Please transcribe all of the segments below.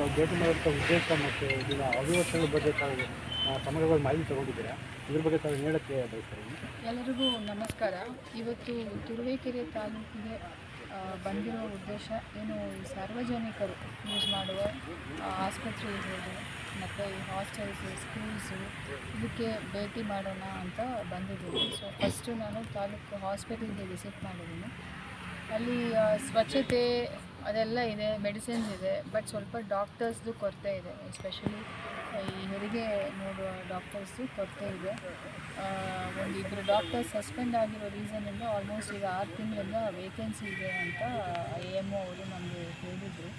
ತಾವು ಭೇಟಿ ಮಾಡುವಂಥ ಉದ್ದೇಶ ಮತ್ತು ಇದರ ಅವ್ಯವಸ್ಥೆಗಳ ಬಗ್ಗೆ ತಾವು ಸಮಗ್ರವಾಗಿ ಮಾಹಿತಿ ತಗೊಂಡಿದ್ದೀರಾ? ಇದ್ರ ಬಗ್ಗೆ ತಾವು ಹೇಳೋಕ್ಕೆ ಬಯಸ್ತಾರೆ? ಎಲ್ಲರಿಗೂ ನಮಸ್ಕಾರ. ಇವತ್ತು ತುರುವೇಕೆರೆ ತಾಲೂಕಿಗೆ ಬಂದಿರೋ ಉದ್ದೇಶ ಏನು ಸಾರ್ವಜನಿಕರು ಯೂಸ್ ಮಾಡುವ ಆಸ್ಪತ್ರೆ ಇರ್ಬೋದು, ಮತ್ತು ಈ ಹಾಸ್ಟೆಲ್ಸು, ಸ್ಕೂಲ್ಸು ಇದಕ್ಕೆ ಭೇಟಿ ಮಾಡೋಣ ಅಂತ ಬಂದಿದ್ದೀನಿ. ಸೊ ಫಸ್ಟು ನಾನು ತಾಲೂಕು ಹಾಸ್ಪಿಟಲ್ಗೆ ವಿಸಿಟ್ ಮಾಡಿದ್ದೀನಿ. ಅಲ್ಲಿ ಸ್ವಚ್ಛತೆ ಅದೆಲ್ಲ ಇದೆ ಮೆಡಿಸಿನ್ಸ್ ಇದೆ ಬಟ್ ಸ್ವಲ್ಪ ಡಾಕ್ಟರ್ಸ್ದು ಕೊರತೆ ಇದೆ. ಎಸ್ಪೆಷಲಿ ಈ ಹೆರಿಗೆ ನೋಡುವ ಡಾಕ್ಟರ್ಸು ಕೊರತೆ ಇದೆ. ಒಂದು ಇಬ್ಬರು ಡಾಕ್ಟರ್ ಸಸ್ಪೆಂಡ್ ಆಗಿರೋ ರೀಸನಿಂದ ಆಲ್ಮೋಸ್ಟ್ ಈಗ ಆರು ತಿಂಗಳಿಂದ ವೇಕೆನ್ಸಿ ಇದೆ ಅಂತ ಎ ಎಂ ಅವರು ನಮಗೆ ಹೇಳಿದರು.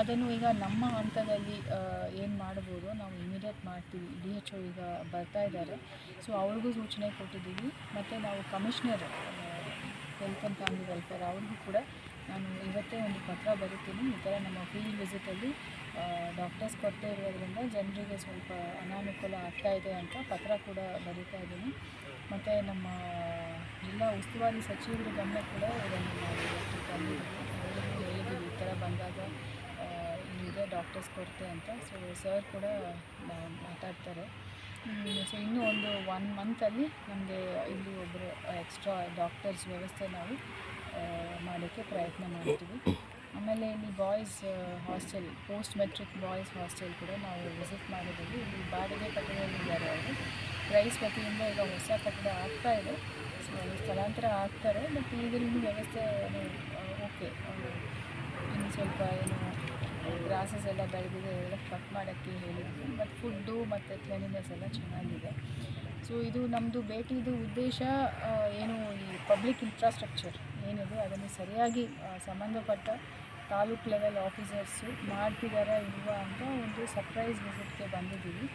ಅದನ್ನು ಈಗ ನಮ್ಮ ಹಂತದಲ್ಲಿ ಏನು ಮಾಡ್ಬೋದು ನಾವು ಇಮಿಡಿಯೇಟ್ ಮಾಡ್ತೀವಿ. ಡಿ ಎಚ್ ಒ ಈಗ ಬರ್ತಾ ಇದ್ದಾರೆ. ಸೊ ಅವ್ರಿಗೂ ಸೂಚನೆ ಕೊಟ್ಟಿದ್ದೀವಿ. ಮತ್ತು ನಾವು commissioner health and family welfare ಅವ್ರಿಗೂ ಕೂಡ ನಾನು ಇವತ್ತೇ ಒಂದು ಪತ್ರ ಬರೀತೀನಿ. ಈ ಥರ ನಮ್ಮ ಫೀಲ್ಡ್ ವಿಸಿಟಲ್ಲಿ ಡಾಕ್ಟರ್ಸ್ ಕೊರತೆ ಇರೋದ್ರಿಂದ ಜನರಿಗೆ ಸ್ವಲ್ಪ ಅನಾನುಕೂಲ ಆಗ್ತಾ ಇದೆ ಅಂತ ಪತ್ರ ಕೂಡ ಬರೀತಾ ಇದ್ದೀನಿ. ಮತ್ತು ನಮ್ಮ ಜಿಲ್ಲಾ ಉಸ್ತುವಾರಿ ಸಚಿವರ ಗಮನ ಕೂಡ ಇದನ್ನು ಹೇಳಿದ್ದೀವಿ ಈ ಥರ ಬಂದಾಗ ಇಲ್ಲಿದೆ ಡಾಕ್ಟರ್ಸ್ ಕೊರತೆ ಅಂತ. ಸೊ ಸರ್ ಕೂಡ ಮಾತಾಡ್ತಾರೆ. ಸೊ ಇನ್ನೂ ಒಂದು ಒನ್ ಮಂತಲ್ಲಿ ನಮಗೆ ಇಲ್ಲಿ ಒಬ್ಬರು ಎಕ್ಸ್ಟ್ರಾ ಡಾಕ್ಟರ್ಸ್ ವ್ಯವಸ್ಥೆ ನಾವು ಮಾಡೋಕ್ಕೆ ಪ್ರಯತ್ನ ಮಾಡ್ತೀವಿ. ಆಮೇಲೆ ಇಲ್ಲಿ boys hostel post matric boys hostel ಕೂಡ ನಾವು ವಿಸಿಟ್ ಮಾಡಿದ್ದೀವಿ. ಇಲ್ಲಿ ಬಾಡಿಗೆ ಕಟ್ಟಡದಲ್ಲಿದ್ದಾರೆ ಅವರು. ಪ್ರೈಸ್ ವತಿಯಿಂದ ಈಗ ಹೊಸ ಕಟ್ಟಡ ಆಗ್ತಾ ಇದೆ. ಸೊ ಸ್ಥಳಾಂತರ ಆಗ್ತಾರೆ ಬಟ್ ಈಗಲೂ ವ್ಯವಸ್ಥೆ ಓಕೆ ಇನ್ನು ಸ್ವಲ್ಪ ಏನು ಗ್ರಾಸಸ್ ಎಲ್ಲ ಬೆಳೆದಿದೆ ಎಲ್ಲ ಕಟ್ ಮಾಡೋಕ್ಕೆ ಹೇಳಿದ್ವಿ ಬಟ್ ಫುಡ್ಡು ಮತ್ತು ಕ್ಲೀನಿನೆಸ್ ಎಲ್ಲ ಚೆನ್ನಾಗಿದೆ. ಸೊ ಇದು ನಮ್ಮದು ಭೇಟಿದು ಉದ್ದೇಶ ಏನು ಈ ಪಬ್ಲಿಕ್ ಇನ್ಫ್ರಾಸ್ಟ್ರಕ್ಚರ್ ಏನಿದೆ, ಅದನ್ನು ಸರಿಯಾಗಿ ಸಂಬಂಧಪಟ್ಟ ತಾಲೂಕ್ ಲೆವೆಲ್ ಆಫೀಸರ್ಸು ಮಾಡ್ತಿದ್ದಾರೆ ಇಲ್ವಾ ಅಂತ ಒಂದು ಸರ್ಪ್ರೈಸ್ ವಿಸಿಟ್ಗೆ ಬಂದಿದ್ದೀವಿ.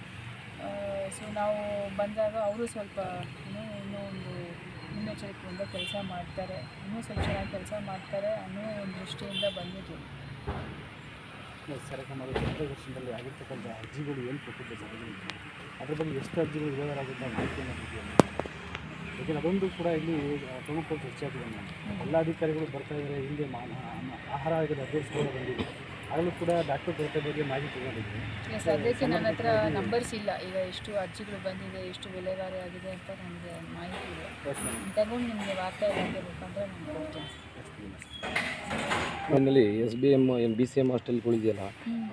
ಸೊ ನಾವು ಬಂದಾಗ ಅವರು ಸ್ವಲ್ಪ ಇನ್ನೂ ಇನ್ನೂ ಒಂದು ಮುನ್ನೆಚ್ಚರಿಕೆಯಿಂದ ಕೆಲಸ ಮಾಡ್ತಾರೆ, ಇನ್ನೂ ಸ್ವಲ್ಪ ಚೆನ್ನಾಗಿ ಕೆಲಸ ಮಾಡ್ತಾರೆ ಅನ್ನೋ ಒಂದು ದೃಷ್ಟಿಯಿಂದ ಬಂದಿದ್ದೀವಿ. ಸರ್ ನಮ್ಮ ವರ್ಷದಲ್ಲಿ ಆಗಿರ್ತಕ್ಕಂಥ ಅರ್ಜಿಗಳು ಏನು ಕೊಟ್ಟಿದ್ದೆ ಸಾರ್ವಜನಿಕರು ಅದ್ರ ಬಗ್ಗೆ ಎಷ್ಟು ಅರ್ಜಿಗಳು ವಿರೋಧರಾಗುತ್ತೆ ಮಾಹಿತಿಯನ್ನು ಕೊಟ್ಟಿದ್ದೀವಿ ಯಾಕೆಂದ್ರೆ ಅದೊಂದು ಕೂಡ ಇಲ್ಲಿ ಪ್ರಮುಖವಾಗಿ ಚರ್ಚೆಯಾಗಿದೆ ನಾನು ಎಲ್ಲ ಅಧಿಕಾರಿಗಳು ಬರ್ತಾ ಇದ್ದಾರೆ ಹಿಂದೆ ಮಾ ಆಹಾರ ಆಹಾರ ಆಯೋಗದ ಕೂಡ ಬಂದಿದೆ ಆಗಲೂ ಕೂಡ ಡಾಕ್ಟರ್ ಕೊರತೆ ಬಗ್ಗೆ ಮಾಹಿತಿ ತಗೊಂಡಿದ್ವಿ ಅದಕ್ಕೆ ನನ್ನ ಹತ್ರ ನಂಬರ್ಸ್ ಇಲ್ಲ. ಈಗ ಎಷ್ಟು ಅರ್ಜಿಗಳು ಬಂದಿದೆ ಎಷ್ಟು ವಿಲೇವಾರಿ ಆಗಿದೆ ಅಂತ ನನಗೆ ಮಾಹಿತಿ ಇದೆ ಎಸ್ ಮೇಡಮ್ ತಗೊಂಡು ನಿಮಗೆ ವಾರ್ತಾ ಇಲಾಖೆ ಮುಖಾಂತರ ನಾನು ಕೊಡ್ತೀನಿ. ನಮ್ಮಲ್ಲಿ S B M M B C M ಹಾಸ್ಟೆಲ್ಗಳಿದೆಯಲ್ಲ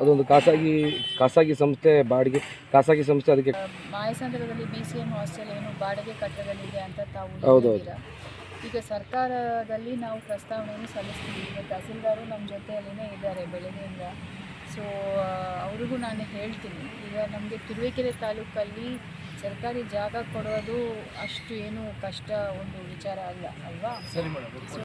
ಅದೊಂದು ಖಾಸಗಿ ಖಾಸಗಿ ಸಂಸ್ಥೆ ಬಾಡಿಗೆ ಖಾಸಗಿ ಸಂಸ್ಥೆ ಅದಕ್ಕೆ ಮಾಯಸಂದ್ರದಲ್ಲಿ ಬಿ ಸಿ ಎಂ ಹಾಸ್ಟೆಲ್ ಏನು ಬಾಡಿಗೆ ಕಟ್ಟಡದಲ್ಲಿದೆ ಅಂತ ತಾವು ಹೌದೌದು. ಈಗ ಸರ್ಕಾರದಲ್ಲಿ ನಾವು ಪ್ರಸ್ತಾವನೆಯನ್ನು ಸಲ್ಲಿಸ್ತೀವಿ. ಈಗ ತಹಸೀಲ್ದಾರು ನಮ್ಮ ಜೊತೆಯಲ್ಲಿನೇ ಇದ್ದಾರೆ ಬೆಳಗ್ಗೆಯಿಂದ. ಸೊ ಅವ್ರಿಗೂ ನಾನು ಹೇಳ್ತೀನಿ. ಈಗ ನಮಗೆ ತುರುವೇಕೆರೆ ತಾಲೂಕಲ್ಲಿ ಸರ್ಕಾರಿ ಜಾಗ ಕೊಡೋದು ಅಷ್ಟು ಏನು ಕಷ್ಟ ಒಂದು ವಿಚಾರ ಅಲ್ಲ ಅಲ್ವಾ?